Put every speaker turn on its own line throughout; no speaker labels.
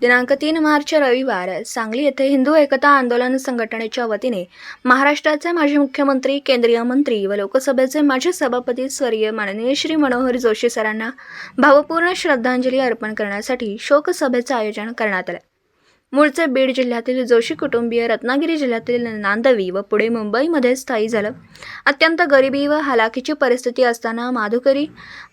दिनांक तीन मार्च रविवार सांगली येथे हिंदू एकता आंदोलन संघटनेच्या वतीने महाराष्ट्राचे माजी मुख्यमंत्री केंद्रीय मंत्री व लोकसभेचे माजी सभापती स्वर्गीय माननीय श्री मनोहर जोशी सरांना भावपूर्ण श्रद्धांजली अर्पण करण्यासाठी शोकसभेचं आयोजन करण्यात आलं. मूळचे बीड जिल्ह्यातील जोशी कुटुंबीय रत्नागिरी जिल्ह्यातील नांदवी व पुढे मुंबईमध्ये स्थायी झालं. अत्यंत गरिबी व हलाखीची परिस्थिती असताना माधुकरी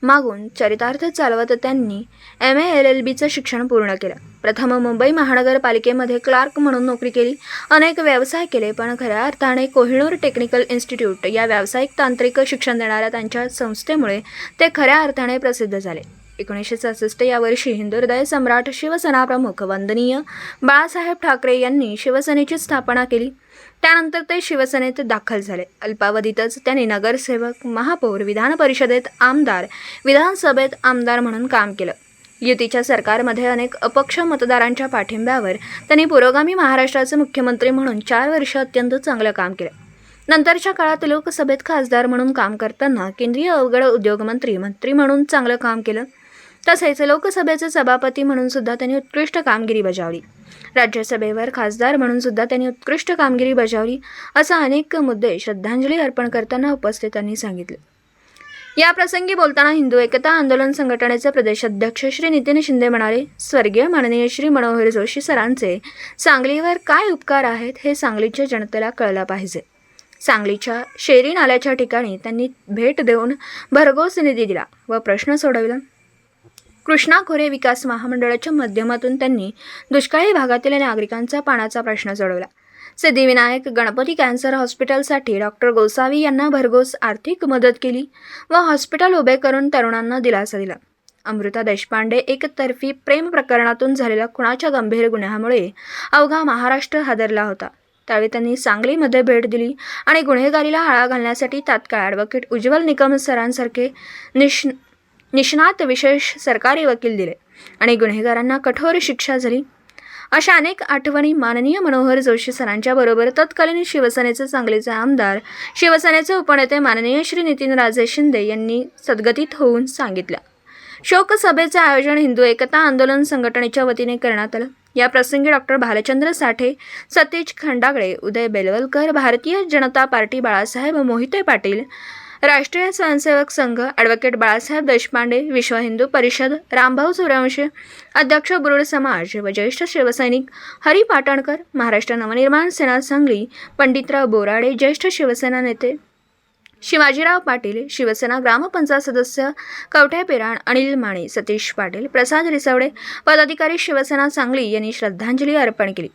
मागून चरितार्थ चालवत त्यांनी एम ए एल एल बीचं शिक्षण पूर्ण केलं. प्रथम मुंबई महानगरपालिकेमध्ये क्लार्क म्हणून नोकरी केली. अनेक व्यवसाय केले पण खऱ्या अर्थाने कोहिनूर टेक्निकल इन्स्टिट्यूट या व्यावसायिक तांत्रिक शिक्षण देणाऱ्या त्यांच्या संस्थेमुळे ते खऱ्या अर्थाने प्रसिद्ध झाले. एकोणीसशे सहासष्ट या वर्षी हिंदू सम्राट शिवसेना प्रमुख वंदनीय बाळासाहेब ठाकरे यांनी शिवसेनेची स्थापना केली. त्यानंतर ते शिवसेनेत दाखल झाले. अल्पावधीतच त्यांनी नगरसेवक महापौर विधान परिषदेत आमदार विधानसभेत आमदार म्हणून काम केलं. युतीच्या सरकारमध्ये अनेक अपक्ष मतदारांच्या पाठिंब्यावर त्यांनी पुरोगामी महाराष्ट्राचे मुख्यमंत्री म्हणून चार वर्ष अत्यंत चांगलं काम केलं. नंतरच्या काळात लोकसभेत खासदार म्हणून काम करताना केंद्रीय अवघड उद्योगमंत्री मंत्री म्हणून चांगलं काम केलं. तसेच लोकसभेचे सभापती म्हणून सुद्धा त्यांनी उत्कृष्ट कामगिरी बजावली. राज्यसभेवर खासदार म्हणून सुद्धा त्यांनी उत्कृष्ट कामगिरी बजावली असा अनेक मुद्दे श्रद्धांजली अर्पण करताना उपस्थितांनी सांगितले. या प्रसंगी बोलताना हिंदू एकता आंदोलन संघटनेचे प्रदेशाध्यक्ष श्री नितीन शिंदे म्हणाले स्वर्गीय माननीय श्री मनोहर जोशी सरांचे सांगलीवर काय उपकार आहेत हे सांगलीच्या जनतेला कळलं पाहिजे. सांगलीच्या शेरी नाल्याच्या ठिकाणी त्यांनी भेट देऊन भरघोस निधी दिला व प्रश्न सोडवला. कृष्णा खोरे विकास महामंडळाच्या माध्यमातून त्यांनी दुष्काळी भागातील नागरिकांचा पाण्याचा प्रश्न सोडवला. सिद्धिविनायक गणपती कॅन्सर हॉस्पिटलसाठी डॉक्टर गोसावी यांना भरघोस आर्थिक मदत केली व हॉस्पिटल उभे करून तरुणांना दिलासा दिला. अमृता देशपांडे एकतर्फी प्रेम प्रकरणातून झालेल्या खुणाच्या गंभीर गुन्ह्यामुळे अवघा महाराष्ट्र हादरला होता. त्यावेळी त्यांनी सांगलीमध्ये भेट दिली आणि गुन्हेगारीला आळा घालण्यासाठी तात्काळ ॲडव्होकेट उज्ज्वल निकम सरांसारखे निष् निष्णात विशेष सरकारी वकील दिले आणि गुन्हेगारांना कठोर शिक्षा झाली. अशा अनेक आठवणी माननीय मनोहर जोशी सरांच्या बरोबर तत्कालीन शिवसेनेचे सांगलीचे आमदार शिवसेनेचे उपनेते माननीय श्री नितीन राजे शिंदे यांनी सद्गतीत होऊन सांगितल्या. शोकसभेचे आयोजन हिंदू एकता आंदोलन संघटनेच्या वतीने करण्यात आलं. या प्रसंगी डॉक्टर भालचंद्र साठे सतीश खंडागळे उदय बेलवलकर भारतीय जनता पार्टी बाळासाहेब मोहिते पाटील राष्ट्रीय स्वयंसेवक संघ ॲडव्होकेट बाळासाहेब देशपांडे विश्व हिंदू परिषद रामभाऊ सूर्यवंशी अध्यक्ष बुरुड समाज व ज्येष्ठ शिवसैनिक हरी पाटणकर महाराष्ट्र नवनिर्माण सेना सांगली पंडितराव बोराडे ज्येष्ठ शिवसेना नेते शिवाजीराव पाटील शिवसेना ग्रामपंचायत सदस्य कवठे पेराण अनिल माने सतीश पाटील प्रसाद रिसवडे पदाधिकारी शिवसेना सांगली यांनी श्रद्धांजली अर्पण केली.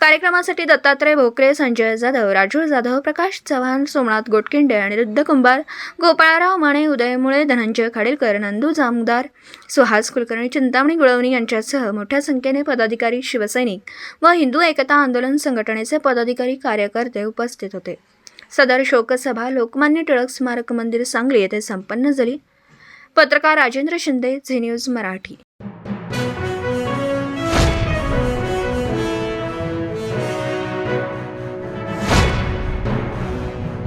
कार्यक्रमासाठी दत्तात्रय भोकरे संजय जाधव राजू जाधव प्रकाश चव्हाण सोमनाथ गोटकिंडे अनिरुद्ध कुंभार गोपाळराव माने उदय मुळे धनंजय खाडीलकर नंदू जामदार सुहास कुलकर्णी चिंतामणी गुळवणी यांच्यासह मोठ्या संख्येने पदाधिकारी शिवसैनिक व हिंदू एकता आंदोलन संघटनेचे पदाधिकारी कार्यकर्ते उपस्थित होते. सदर शोकसभा लोकमान्य टिळक स्मारक मंदिर सांगली येथे संपन्न झाली. पत्रकार राजेंद्र शिंदे झी न्यूज मराठी.